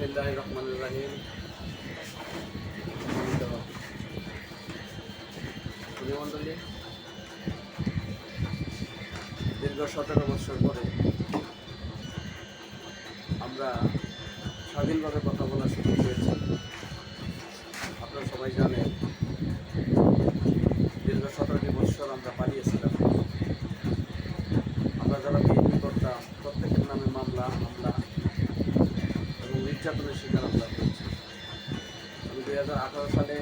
বিসমিল্লাহ রহমান রাহিম মণ্ডলী দীর্ঘ সতেরো বছর পরে আমরা স্বাধীনভাবে কথা বলার সুযোগ পেয়েছি নির্যাতনের শিকার আমরা হয়েছি আমি দুই হাজার আঠারো সালে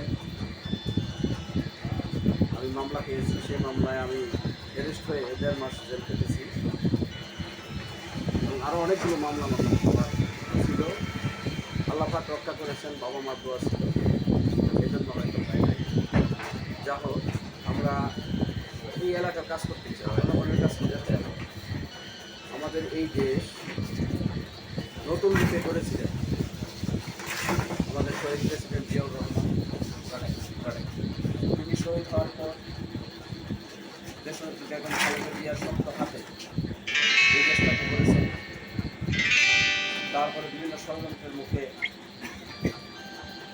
আমি মামলা পেয়েছি সেই মামলায় আমি অ্যারেস্ট হয়ে দেড় মাস জেল কেটেছি এবং আরও অনেকগুলো মামলা মামলা ছিল। আল্লাপাক রক্ষা করেছেন, বাবা মার দোয়া ছিল। এই জন্য হয়তো পাই নাই। যা হোক, আমরা এই এলাকার কাজ করতে চাই কাজ করতে আমাদের এই দেশ নতুন রূপে করেছিলেন হওয়ার পর তারপরে বিভিন্ন ষড়যন্ত্রের মুখে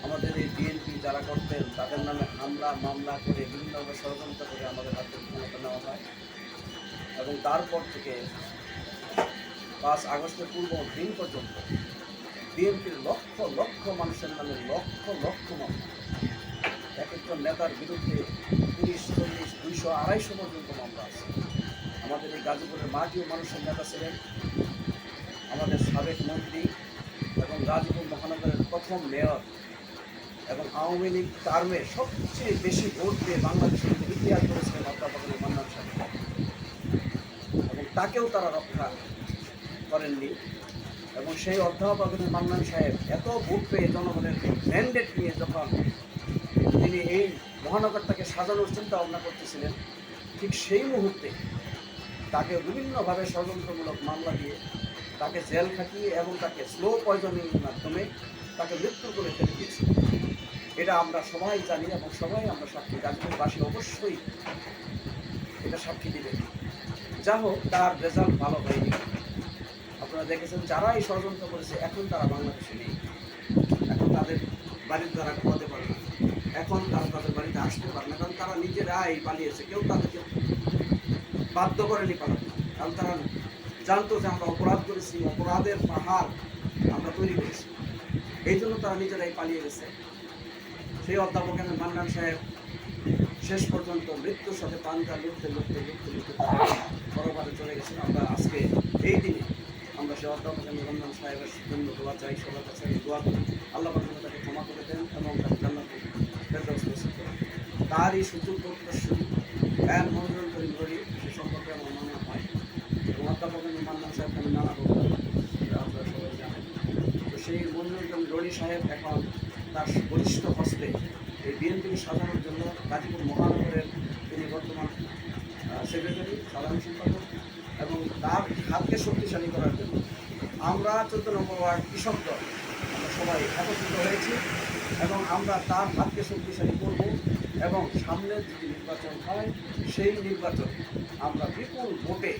আমাদের এই বিএনপি যারা করতেন তাদের নামে হামলা মামলা করে বিভিন্নভাবে ষড়যন্ত্র করে আমাদের হাতে ক্ষমতা নেওয়া হয় এবং তারপর থেকে পাঁচ আগস্টের পূর্ব দিন পর্যন্ত বিএনপির লক্ষ লক্ষ মানুষের নামে লক্ষ লক্ষ মানুষ এক একজন নেতার বিরুদ্ধে তিরিশ, চল্লিশ, দুইশো, আড়াইশো পর্যন্ত মামলা আছে। আমাদের এই গাজীপুরের মাটিও মানুষের নেতা ছিলেন আমাদের সাবেক মন্ত্রী এবং গাজীপুর মহানগরের প্রথম মেয়র। এবং আওয়ামী লীগ টার্মে সবচেয়ে বেশি ভোট দিয়ে বাংলাদেশের ইতিহাস করেছিলেন অধ্যাপক মান্নান সাহেব। এবং তাকেও তারা রক্ষা করেননি। এবং সেই অধ্যাপক মান্নান সাহেব এত ভোট পেয়ে জনগণের ম্যান্ডেট নিয়ে যখন তিনি এই মহানগরটাকে সাজানোর চিন্তা ভাবনা করতেছিলেন, ঠিক সেই মুহূর্তে তাকে বিভিন্নভাবে ষড়যন্ত্রমূলক মামলা দিয়ে তাকে জেল খাটিয়ে এবং তাকে স্লো পয়জনিং মাধ্যমে তাকে মৃত্যু করে ফেলে দিয়েছিল এটা আমরা সবাই জানি এবং সবাই আমরা সাক্ষী গাজীপুরবাসী অবশ্যই এটা সাক্ষী দিবে। যা হোক, তার রেজাল্ট ভালো হয়নি। আপনারা দেখেছেন যারা এই ষড়যন্ত্র করেছে, এখন তারা বাংলাদেশে নেই। এখন তাদের বাড়ির দ্বারা ঘুমাতে পারে না। এখন তারা তাদের বাড়িতে আসতে পারে না, কারণ তারা নিজেরাই পালিয়েছে, কেউ তাদেরকে বাধ্য করেনি পালাতে। কারণ তারা জানতো যে আমরা অপরাধ করেছি, অপরাধের পাহাড় আমরা তৈরি করেছি। এই জন্য তারা নিজেরাই পালিয়ে গেছে। সেই অধ্যাপক এম. মান্নান সাহেব শেষ পর্যন্ত মৃত্যুর সাথে পান্তা লুটতে লুটতে লুটতে লুটতে পরবারে চলে গেছেন আমরা আজকে এই দিনে সেই অধ্যাপক এম. সাহেবের জন্য চাই সবার কাছে আমি দোয়া আল্লাহ পাক তাকে ক্ষমা করে দেন এবং তাকে জান্নাত নসিব তারই সুযোগ মনোরঞ্জন করি সে সম্পর্কে আমার হয়। এবং অধ্যাপক সাহেবকে আমি নানা আপনারা সবাই জানেন। তো সেই মনোরঞ্জন রনি সাহেব এখন তার বলিষ্ঠ হস্তে এই বিএনপিকে সাজানোর জন্য গাজীপুর মহানগরের তিনি বর্তমান সেক্রেটারি সাধারণ সম্পাদক এবং তার হাতকে শক্তিশালী করার জন্য আমরা চোদ্দ নম্বর ওয়ার্ড কৃষক দল। আমরা সবাই একত্রিত হয়েছি এবং আমরা তার হাতকে শক্তিশালী করব এবং সামনে যদি নির্বাচন হয়, সেই নির্বাচন আমরা বিপুল ভোটে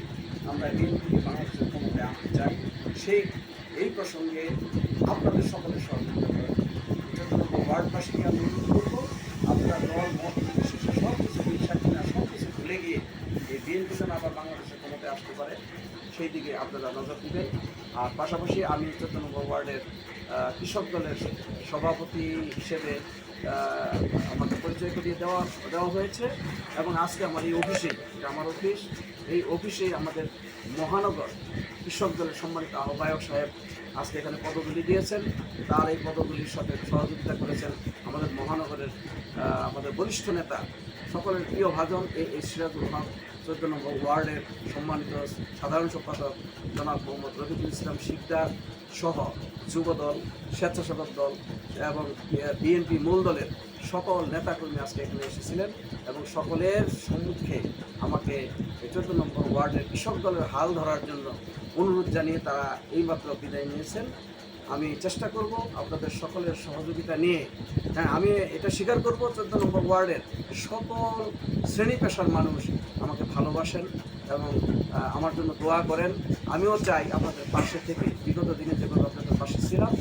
আমরা বিএনপিকে বাংলাদেশের ক্ষমতায় আনতে চাই, সেই এই প্রসঙ্গে আপনাদের সকলের সহযোগিতা চোদ্দ নম্বর ওয়ার্ডবাসীকে আমি অনুরোধ করব, আপনারা দল মত নির্বিশেষে সব কিছু কিনা সব কিছু ভুলে গিয়ে এই বিএনপি আবার বাংলাদেশের ক্ষমতায় আসতে পারে, সেই দিকে আপনারা নজর দিবেন। আর পাশাপাশি আমি নম্বর ওয়ার্ডের কৃষক দলের সভাপতি হিসেবে আমাকে পরিচয় করিয়ে দেওয়া দেওয়া হয়েছে এবং আজকে আমার এই অফিসে আমার অফিস, এই অফিসে আমাদের মহানগর কৃষক দলের সম্মানিত আহ্বায়ক সাহেব আজকে এখানে পদগুলি দিয়েছেন। তার এই পদগুলির সাথে সহযোগিতা করেছেন আমাদের মহানগরের আমাদের বরিষ্ঠ নেতা, সকলের প্রিয় ভাজন এই এই সিরাজুল হক। চোদ্দ নম্বর ওয়ার্ডের সম্মানিত সাধারণ সম্পাদক জনাব মোহাম্মদ রফিকুল ইসলাম শিকদার সহ যুবদল, স্বেচ্ছাসেবক দল এবং বিএনপি মূল দলের সকল নেতাকর্মী আজকে এখানে এসেছিলেন এবং সকলের সম্মুখে আমাকে চোদ্দ নম্বর ওয়ার্ডের কৃষক দলের হাল ধরার জন্য অনুরোধ জানিয়ে তারা এইমাত্র বিদায় নিয়েছেন। আমি চেষ্টা করব আপনাদের সকলের সহযোগিতা নিয়ে। হ্যাঁ আমি এটা স্বীকার করব, চোদ্দ নম্বর ওয়ার্ডের সকল শ্রেণি পেশার মানুষ আমাকে ভালোবাসেন এবং আমার জন্য দোয়া করেন। আমিও চাই আপনাদের পাশে থেকে, বিগত দিনে যেভাবে আপনাদের পাশে ছিলাম,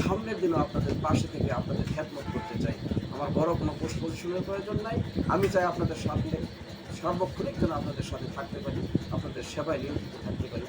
সামনের দিনও আপনাদের পাশে থেকে আপনাদের খেদমত করতে চাই। আমার বড় কোনো পোস্ট পজিশনের প্রয়োজন নাই। আমি চাই আপনাদের সাথে সর্বক্ষণিক যেন আপনাদের সাথে থাকতে পারি, আপনাদের সেবায় নিয়োজিত থাকতে পারি।